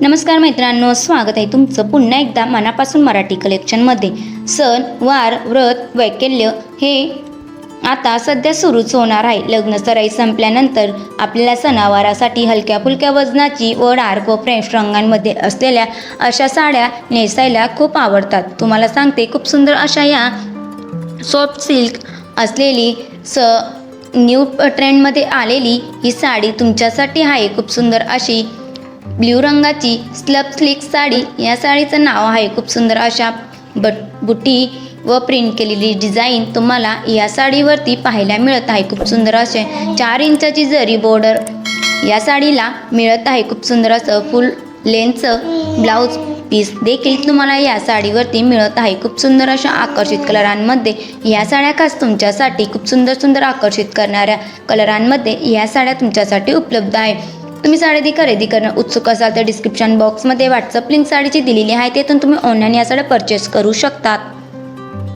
नमस्कार मित्रांनो स्वागत आहे तुमचं पुन्हा एकदा मनापासून मराठी कलेक्शनमध्ये सण वार व्रत वैकल्य हे आता सध्या सुरूच होणार आहे. लग्न सराई संपल्यानंतर आपल्याला सणावारासाठी हलक्या फुलक्या वजनाची व डार्क व फ्रेश रंगांमध्ये असलेल्या अशा साड्या नेसायला खूप आवडतात. तुम्हाला सांगते खूप सुंदर अशा या सॉफ्ट सिल्क असलेली स न्यू ट्रेंडमध्ये आलेली ही साडी तुमच्यासाठी आहे. खूप सुंदर अशी ब्ल्यू रंगाची स्लब स्लिक साडी या साडीचं नाव आहे खूप सुंदर अशा. बट बुटी व प्रिंट केलेली डिझाईन तुम्हाला या साडीवरती पाहायला मिळत आहे. खूप सुंदर असे चार इंचाची जरी बॉर्डर या साडीला मिळत आहे. खूप सुंदर असं फुल लेन्थचं ब्लाऊज पीस देखील तुम्हाला या साडीवरती मिळत आहे. खूप सुंदर अशा आकर्षित कलरांमध्ये या साड्या खास तुमच्यासाठी खूप सुंदर सुंदर आकर्षित करणाऱ्या कलरांमध्ये या साड्या तुमच्यासाठी उपलब्ध आहे. तुम्ही साडी खरेदी करणं उत्सुक असाल तर डिस्क्रिप्शन बॉक्समध्ये व्हॉट्सअप लिंक साडीची दिलेली आहे तेथून तुम्ही ऑनलाईन या साड्या परचेस करू शकतात.